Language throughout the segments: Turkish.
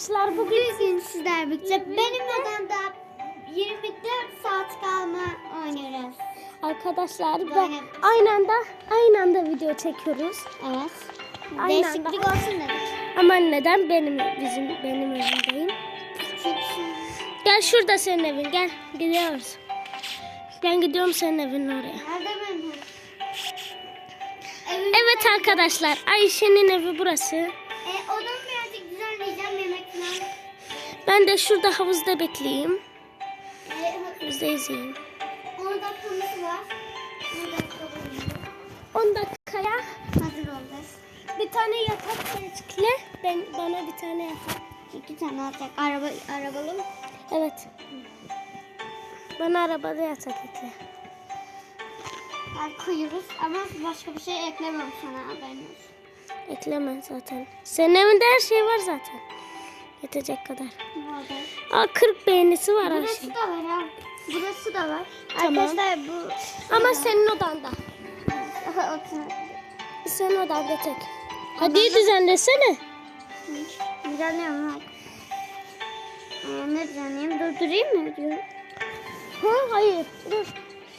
arkadaşlar bugün Bugün sizler birlikte benim odamda 24 saat kalma oynarız. arkadaşlar Böyle. aynı anda aynı anda video çekiyoruz. Evet. Aynı Değişiklik anda. olsun dedik. Ama neden benim bizim benim evimdeyim? Gel şurada senin evin gel gidiyoruz. Ben gidiyorum senin evin oraya. nerede benim? Evet arkadaşlar Ayşe'nin evi burası. Ben de şurada havuzda bekleyeyim. Havuzda izleyeyim. 10 dakikamız var. 10 dakikamız var. 10 dakikaya Hazır olacağız. bir tane yatak seçkile. Ben bana bir tane yatak. İki tane alacak. Araba, arabalı mı? Evet. Bana arabada yatak ekle. Ben koyuyoruz ama başka bir şey eklemem sana haberin olsun. Ekleme zaten. Senin evinde her şey var zaten. Yetecek kadar. Aa 40 beğenisi var Burası Ayşe. da var ha. Burası da var. Tamam. Arkadaşlar bu... Ama senin odanda. Otur. Senin odanda tek. Hadi düzenlesene. Düzenliyorum bak. Ee, ne düzenleyeyim? Durdurayım mı diyor. Ha hayır. Dur.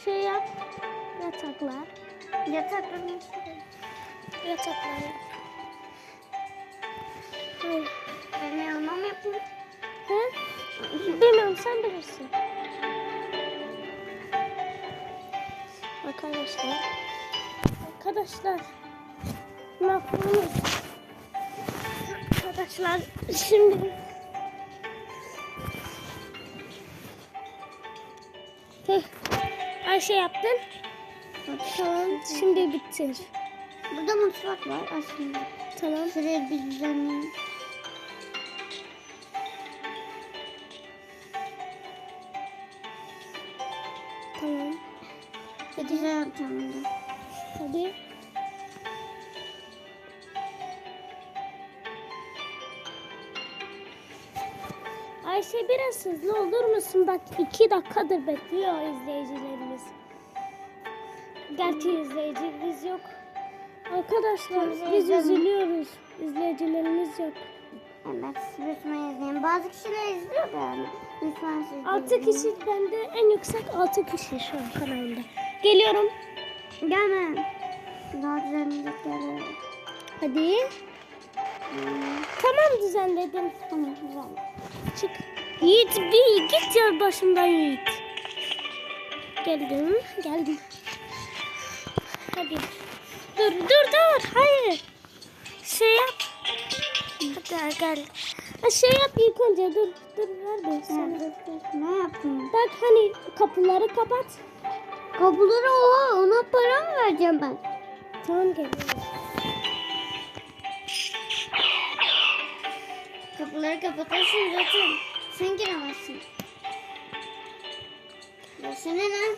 Şey yap. Yataklar. Yatak durmuş. Yataklar. Ben yanıma mı yapayım? Ha? Bilmiyorum sen bilirsin. Arkadaşlar. Arkadaşlar. Ne yapıyoruz? Arkadaşlar şimdi Heh. Ayşe yaptın. Tamam. Şimdi bitir. Burada mutfak var aslında. Tamam. Şuraya bir düzenleyeyim. Güzel bunu. Hadi. Ayşe biraz hızlı olur musun? Bak iki dakikadır bekliyor izleyicilerimiz. Gerçi izleyicimiz yok. Arkadaşlar biz üzülüyoruz. İzleyicilerimiz yok. Evet, lütfen izleyin. Bazı kişiler izliyor da yani. De Altı kişi bende en yüksek altı kişi şu an kanalımda. Geliyorum. Gelme. Daha var. Hadi. Tamam düzenledim. Tamam, güzel. Çık. Yiğit bir git ya başımdan Yiğit. Geldim. Geldim. Hadi. Dur dur dur. Hayır. Şey yap. Hadi gel. Şey yap ilk önce dur. Dur ver ben sana. Ne yapayım? Bak hani kapıları kapat. Kapıları oha ona para mı vereceğim ben? Tamam geliyorum. Kapıları kapatırsın zaten. Sen giremezsin. Burası ne lan?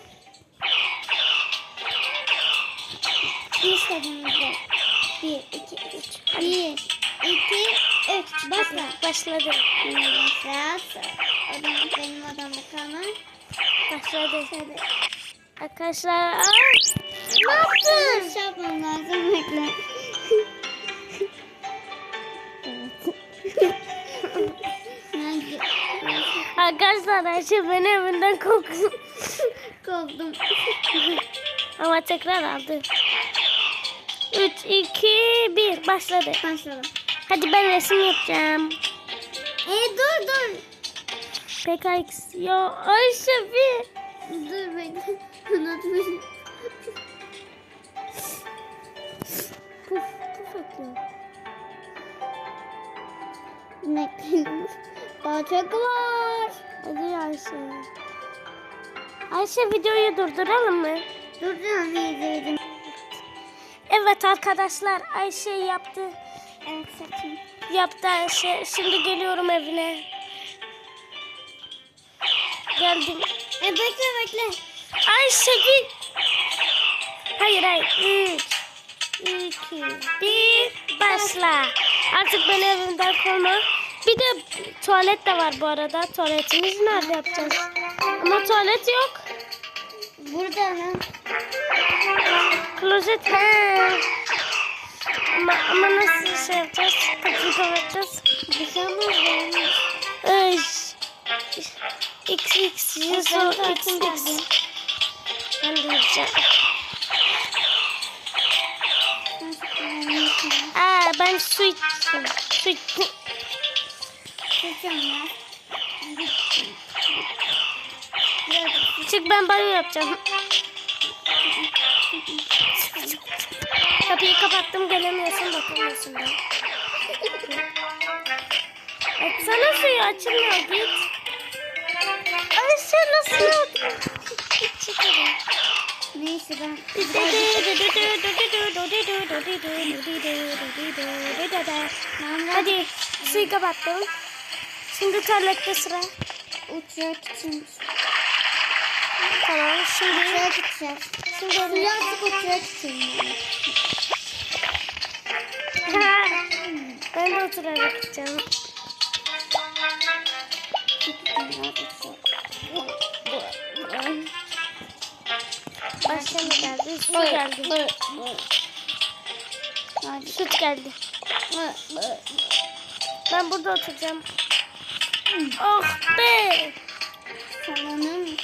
İstediğimizde. Bir, iki, üç. Bir, iki, üç. Başla. Başladı. Başla. Odam, benim odamda kalma. Başladı. Arkadaşlar. Aa! Ne yaptın? Şey yapmam lazım bekle. Arkadaşlar Ayşe beni evinden kovdu. Kovdum. Ama tekrar aldı. 3, 2, 1 başladı. Başlayalım. Hadi ben resim yapacağım. E dur dur. PKX. Ya Ayşe bir. Dur bekle. Unutmuşum. Puf puf atıyor. Daha çok var. Hadi Ayşe. Ayşe videoyu durduralım mı? Dur dur izleyelim. Evet arkadaşlar Ayşe yaptı. Evet saçım. Yaptı Ayşe. Şimdi geliyorum evine. Geldim. E bekle bekle. Ayşe bir. Hayır hayır. Üç, iki, bir, başla. Artık beni evimden kovma. Bir de tuvalet de var bu arada. Tuvaletimizi nerede yapacağız? Ama tuvalet yok. Burada lan. Klozet he. Ama, ama nasıl şey yapacağız? Kapıyı kapatacağız. Bir şey olmaz. X X Ben Yusu X X. Ben de yapacağım. Aa ben su içtim. Su içtim. Çık ben banyo yapacağım. Kapıyı kapattım gelemiyorsun bakamıyorsun da. Açsana suyu açılmıyor git. Ay sen nasıl yaptın? Çık hadi. Neyse ben. Hadi suyu kapattım. Şimdi tuvalette sıra. Uçak için. Tamam şimdi Uçağa gideceğiz. şimdi Birazcık uçağa gideceğim. Ben de oturarak gideceğim. Başka ne geldi? Su geldi. Süt geldi. Ben burada oturacağım. Oh be! Salonum.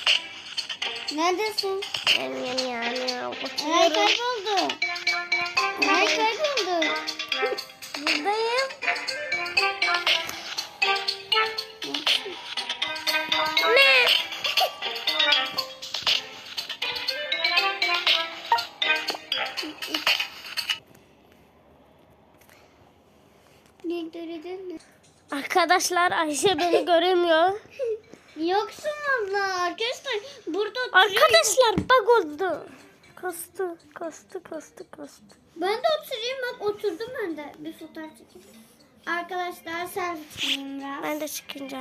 Neredesin? Yani yani yani Ay oturuyorum. kayboldu. Ay kayboldu. Buradayım. Arkadaşlar Ayşe beni göremiyor. Yoksun abla. Arkadaşlar burada. Arkadaşlar bug oldu. Kostu, kostu, kostu, kostu. Ben de oturayım bak oturdum ben de. Bir fotoğraf çekeyim. Arkadaşlar selfie çekeyim biraz. Ben de çıkınca.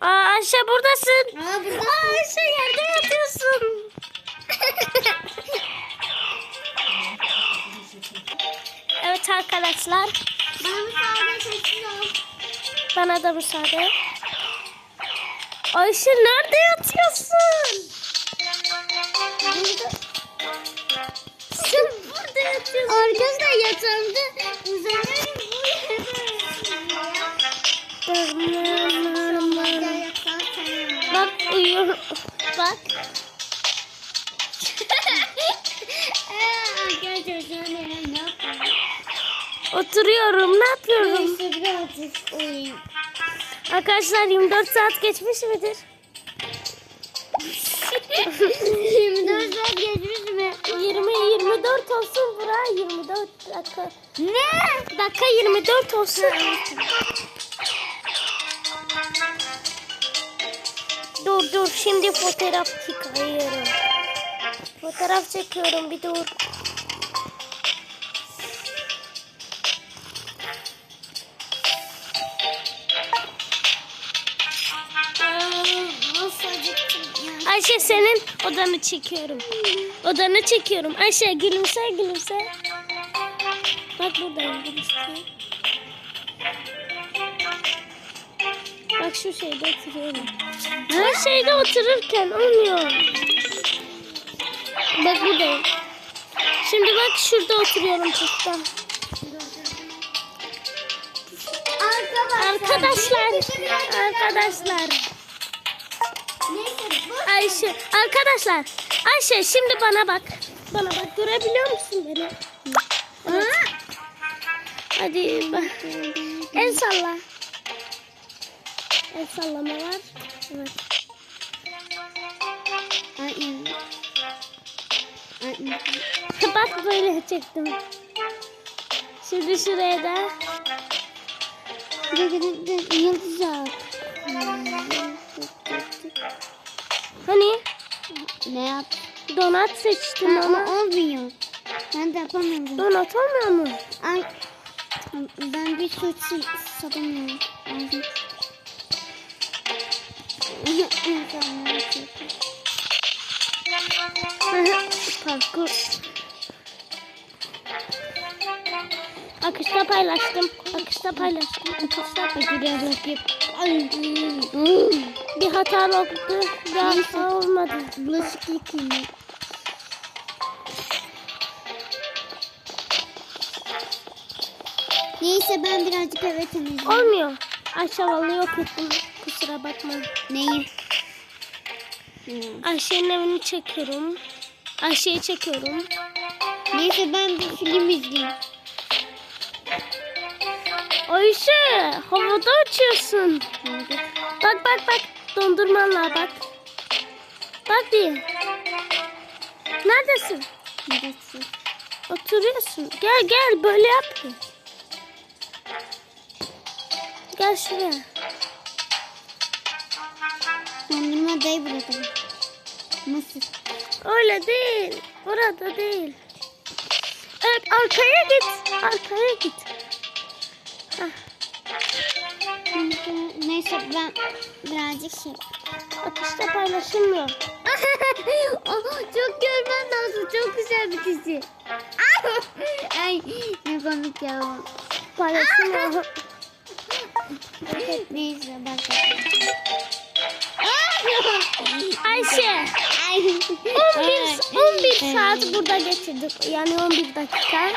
Aa Ayşe buradasın. Aa burada. Aa, Ayşe yerde yatıyorsun. Evet arkadaşlar. Bana müsaade ol. Bana da müsaade. Ayşe nerede yatıyorsun? Burada. Sen burada yatıyorsun. Arkadaşlar yatağımda uzanıyorum. Bak uyuyor. Bak. Arkadaşlar Oturuyorum. Ne yapıyorum? Neyse birazcık uyuyayım. Arkadaşlar 24 saat geçmiş midir? 24 saat geçmiş mi? 20 24 olsun bura 24 dakika. Ne? Dakika 24 olsun. dur dur şimdi fotoğraf çıkarıyorum. Fotoğraf çekiyorum bir dur. Ayşe senin odanı çekiyorum. Odanı çekiyorum. Ayşe gülümse gülümse. Bak buradayım gülümse. Bak şu şeyde oturuyorum. Her şeyde otururken olmuyor. Bak buradayım. Şimdi bak şurada oturuyorum çocukta. Arkadaşlar. Arkadaşlar. Arkadaşlar. Ayşe. Arkadaşlar. Ayşe şimdi bana bak. Bana bak görebiliyor musun beni? Evet. Hadi bak. El salla. El sallama var. Evet. Bak böyle çektim. Şimdi şuraya da. Yıldız yap. Hani Ne yap? donat seçtim Ha, ama olmuyor. Ben de yapamıyorum. Donat olmuyor mu? Ay, ben bir suç satamıyorum. Parkur. Akışta paylaştım. Akışta paylaştım. Akışta paylaştım. Ay. Bir hata oldu. Hata olmadı. Bulaşık yıkayayım. Neyse ben birazcık eve temizleyeyim. Olmuyor. Aşağılı yok ettim. Kusura bakma. Neyi? Hmm. Ayşe'nin evini çekiyorum. Ayşe'yi çekiyorum. Neyse ben bir film izleyeyim. Ayşe havada uçuyorsun. Hadi. Bak bak bak dondurmanla bak. Bak bir. Neredesin? Neresi? Oturuyorsun. Gel gel böyle yap. Gel şuraya. Dondurma dayı bırakalım. Nasıl? Öyle değil. Burada değil. Evet arkaya git. Arkaya git. Hah, Neyse ben birazcık şey. ateşte paylaşılmıyor. çok görmen lazım. Çok güzel bir dizi. Ay ne komik ya. Paylaşılmıyor. Neyse bak. Ayşe. Ay. 11, 11 saat burada geçirdik. Yani 11 dakika.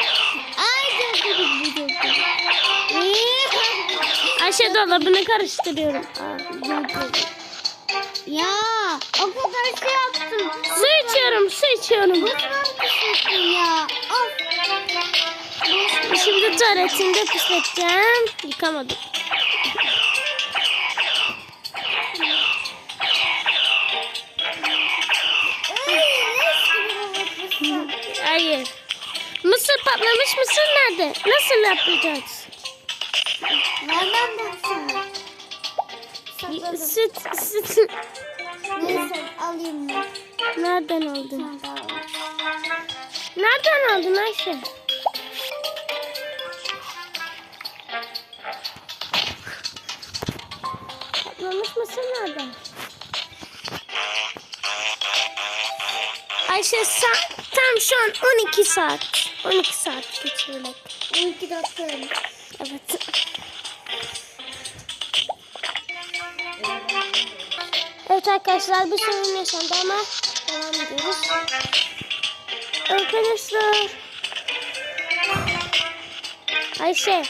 Ayşe dolabını karıştırıyorum. Ya o kadar şey yaptım. Su içiyorum, su içiyorum. Ya? Of. Şimdi tuvaletinde pisleteceğim. Yıkamadım. Hayır. Mısır patlamış mısır nerede? Nasıl yapacağız? Nereden baksana? Süt, süt. Neyse alayım ben. Nereden aldın? Nereden aldın Ayşe? Patlamış mısır nereden? Ayşe saat tam şu an 12 saat. 12 saat geçiyorlar. 12 dakika. Evet. Evet arkadaşlar bir sorun yaşandı ama devam ediyoruz. Arkadaşlar. Ayşe